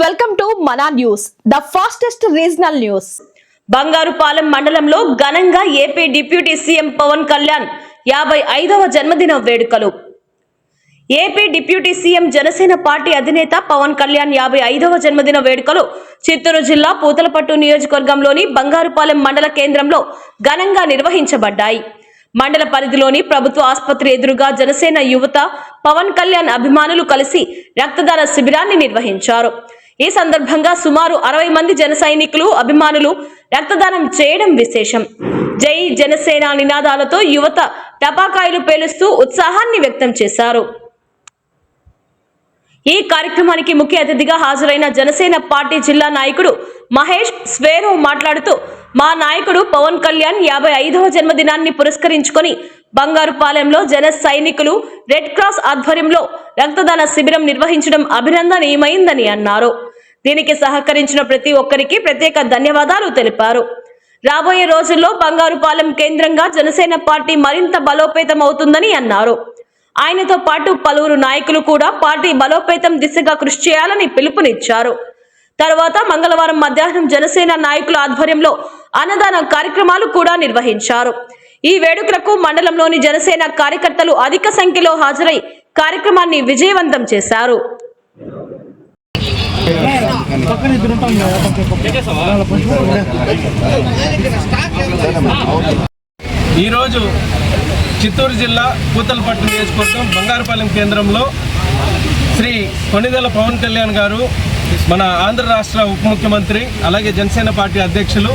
Welcome to Mana news the fastest regional news. Bangarupalem మండలంలో ఘనంగా AP deputy CM Pawan Kalyan యాభై ఐదవ జన్మదిన వేడుకలు. AP deputy CM Janasena party అధినేత పవన్ కళ్యాణ్ యాభై ఐదవ జన్మదిన వేడుకలు చిత్తూరు జిల్లా పూతలపట్టు నియోజకవర్గంలోని బంగారుపాలెం మండల కేంద్రంలో ఘనంగా నిర్వహించబడ్డాయి. మండల పరిధిలోని ప్రభుత్వ ఆసుపత్రి ఎదురుగా జనసేన యువత పవన్ కళ్యాణ్ అభిమానులు కలిసి రక్తదాన శిబిరాన్ని నిర్వహించారు. ఈ సందర్భంగా సుమారు అరవై మంది జన సైనికులు అభిమానులు రక్తదానం చేయడం విశేషం. జై జనసేన నినాదాలతో యువత టపాకాయలు పేలుస్తూ ఉత్సాహాన్ని వ్యక్తం చేశారు. ఈ కార్యక్రమానికి ముఖ్య అతిథిగా హాజరైన జనసేన పార్టీ జిల్లా నాయకుడు మహేష్ స్వేరో మాట్లాడుతూ మా నాయకుడు పవన్ కళ్యాణ్ యాభై ఐదవ జన్మదినాన్ని పురస్కరించుకొని బంగారుపాలెంలో జన సైనికులు రెడ్ క్రాస్ ఆధ్వర్యంలో రక్తదాన శిబిరం నిర్వహించడం అభినందనీయమైందని అన్నారు. దీనికి సహకరించిన ప్రతి ఒక్కరికి ప్రత్యేక ధన్యవాదాలు తెలిపారు. రాబోయే రోజుల్లో బంగారుపాలెం కేంద్రంగా జనసేన పార్టీ మరింత బలోపేతం అవుతుందని అన్నారు. ఆయనతో పాటు పలువురు నాయకులు కూడా పార్టీ బలోపేతం దిశగా కృషి చేయాలని పిలుపునిచ్చారు. తర్వాత మంగళవారం మధ్యాహ్నం జనసేన నాయకుల ఆధ్వర్యంలో అన్నదాన కార్యక్రమాలు కూడా నిర్వహించారు. ఈ వేడుకలకు మండలంలోని జనసేన కార్యకర్తలు అధిక సంఖ్యలో హాజరై కార్యక్రమాన్ని విజయవంతం చేశారు. ఈరోజు చిత్తూరు జిల్లా పూతలపట్టు నియోజకవర్గం బంగారుపాలెం కేంద్రంలో శ్రీ కొణిదెల పవన్ కళ్యాణ్ గారు మన ఆంధ్ర రాష్ట్ర ఉప ముఖ్యమంత్రి అలాగే జనసేన పార్టీ అధ్యక్షులు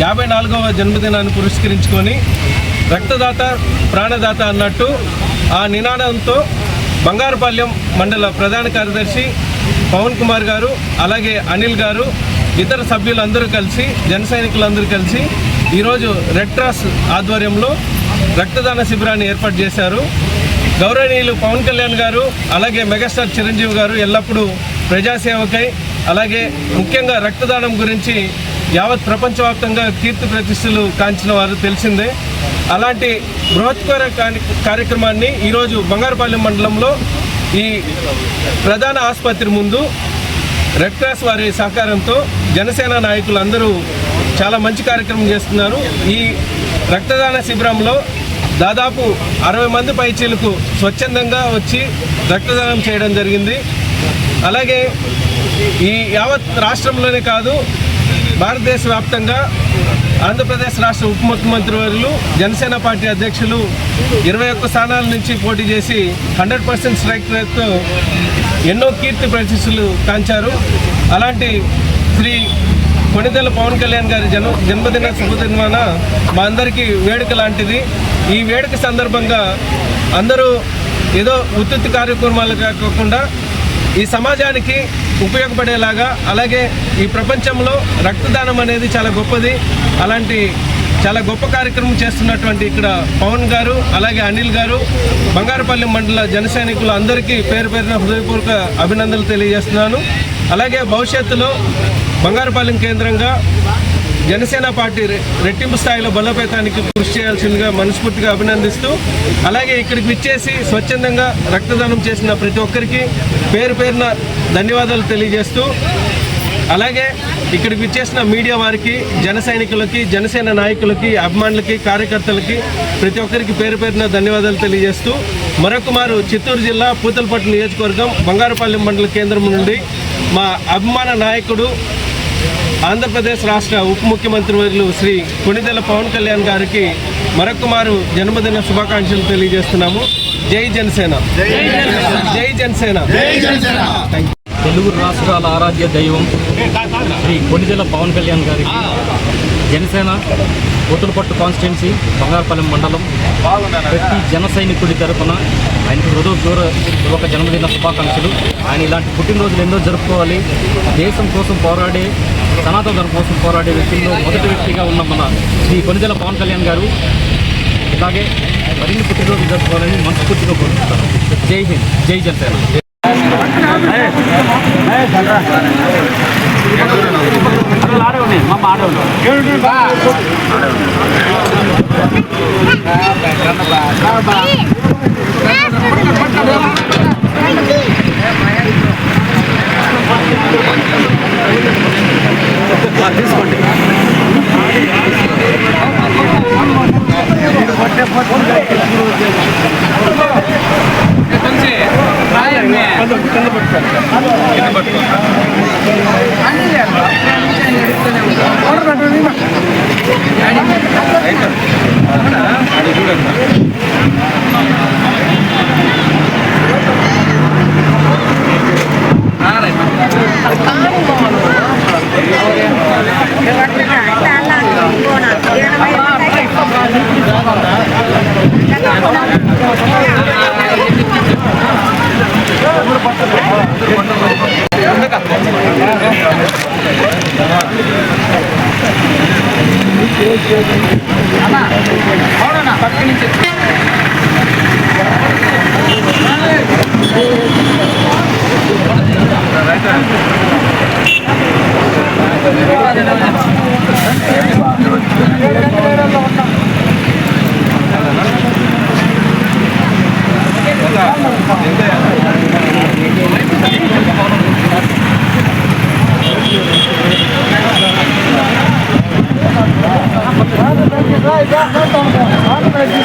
యాభై నాలుగవ జన్మదినాన్ని పురస్కరించుకొని రక్తదాత ప్రాణదాత అన్నట్టు ఆ నినాదంతో బంగారుపాలెం మండల ప్రధాన కార్యదర్శి పవన్ కుమార్ గారు అలాగే అనిల్ గారు ఇతర సభ్యులందరూ కలిసి జన సైనికులందరూ కలిసి ఈరోజు రెడ్ క్రాస్ ఆధ్వర్యంలో రక్తదాన శిబిరాన్ని ఏర్పాటు చేశారు. గౌరవనీయులు పవన్ కళ్యాణ్ గారు అలాగే మెగాస్టార్ చిరంజీవి గారు ఎల్లప్పుడూ ప్రజాసేవకై అలాగే ముఖ్యంగా రక్తదానం గురించి యావత్ ప్రపంచవ్యాప్తంగా కీర్తి ప్రతిష్టలు కాంచిన వారు తెలిసిందే. అలాంటి బృహత్కర కార్యక్రమాన్ని ఈరోజు బంగారుపాలెం మండలంలో ఈ ప్రధాన ఆసుపత్రి ముందు రెడ్ క్రాస్ వారి సహకారంతో జనసేన నాయకులు అందరూ చాలా మంచి కార్యక్రమం చేస్తున్నారు. ఈ రక్తదాన శిబిరంలో దాదాపు అరవై మంది పైచీలకు స్వచ్ఛందంగా వచ్చి రక్తదానం చేయడం జరిగింది. అలాగే ఈ యావత్ రాష్ట్రంలోనే కాదు భారతదేశ వ్యాప్తంగా ఆంధ్రప్రదేశ్ రాష్ట్ర ఉప ముఖ్యమంత్రి వర్యులు జనసేన పార్టీ అధ్యక్షులు ఇరవై ఒక్క స్థానాల నుంచి పోటీ చేసి హండ్రెడ్ పర్సెంట్ స్ట్రైక్ రేట్తో ఎన్నో కీర్తి ప్రతిష్టలు కాంచారు. అలాంటి శ్రీ కొణిదెల పవన్ కళ్యాణ్ గారి జన్మ జన్మదిన శుభదినమాన మా అందరికీ వేడుక లాంటిది. ఈ వేడుక సందర్భంగా అందరూ ఏదో ఉత్తుత్తి కార్యక్రమాలు కాకుండా ఈ సమాజానికి ఉపయోగపడేలాగా అలాగే ఈ ప్రపంచంలో రక్తదానం అనేది చాలా గొప్పది. అలాంటి చాలా గొప్ప కార్యక్రమం చేస్తున్నటువంటి ఇక్కడ పవన్ గారు అలాగే అనిల్ గారు బంగారపల్లి మండల జన సైనికులు అందరికీ పేరు పేరున హృదయపూర్వక అభినందనలు తెలియజేస్తున్నాను. అలాగే భవిష్యత్తులో బంగారపాలెం కేంద్రంగా జనసేన పార్టీ రెట్టింపు స్థాయిలో బలోపేతానికి కృషి చేయాల్సిందిగా మనస్ఫూర్తిగా అభినందిస్తూ అలాగే ఇక్కడికి విచ్చేసి స్వచ్ఛందంగా రక్తదానం చేసిన ప్రతి ఒక్కరికి పేరు పేరున ధన్యవాదాలు తెలియజేస్తూ అలాగే ఇక్కడికి విచ్చేసిన మీడియా వారికి జన సైనికులకి జనసేన నాయకులకి అభిమానులకి కార్యకర్తలకి ప్రతి ఒక్కరికి పేరు పేరున ధన్యవాదాలు తెలియజేస్తూ మరొకమారు చిత్తూరు జిల్లా పూతలపట్టు నియోజకవర్గం బంగారుపాలెం మండల కేంద్రం నుండి మా అభిమాన నాయకుడు ఆంధ్రప్రదేశ్ రాష్ట్ర ఉప ముఖ్యమంత్రి వర్యులు శ్రీ కొణిదెల పవన్ కళ్యాణ్ గారికి మరొక మారు జన్మదిన శుభాకాంక్షలు తెలియజేస్తున్నాము. జై జనసేన. జై జనసేన. తెలుగు రాష్ట్రాల ఆరాధ్య దైవం శ్రీ కొనిదెల పవన్ కళ్యాణ్ గారికి జనసేన. కొతులపట్టు కాన్స్టిట్యున్సీ బంగారపాలెం మండలం ప్రతి జన సైనికుడి తరఫున ఆయనకు హృదయపూర్వ ఒక జన్మదిన శుభాకాంక్షలు ఆయన ఇలాంటి పుట్టినరోజులు ఎన్నో జరుపుకోవాలి దేశం కోసం పోరాడే సనాతన ధర్మం కోసం పోరాడే వ్యక్తుల్లో మొదటి వ్యక్తిగా ఉన్న మన శ్రీ కొనిదెల పవన్ కళ్యాణ్ గారు ఇలాగే మరిన్ని పుట్టినరోజులు జరుపుకోవాలని మనస్ఫూర్తిగా కోరుకుంటారు జై హింద్ జై జనసేన మారేవునే మా మారేవులు తీసుకోండి కింద పట్టుకోండి కింద పట్టుకోండి అది చూడండి Thank you. తీసుకున్నారా